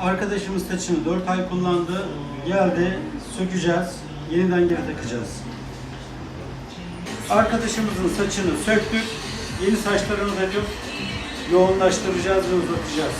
Arkadaşımız saçını 4 ay kullandı. Geldi sökeceğiz. Yeniden geri takacağız. Arkadaşımızın saçını söktük. Yeni saçlarını takıp yoğunlaştıracağız ve uzatacağız.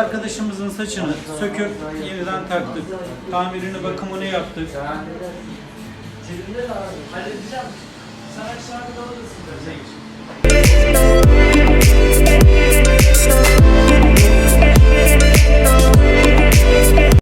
Arkadaşımızın saçını söküp yeniden taktık. Tamirini bakımını yaptık. Halledeceğim. Sen kadar alırsın.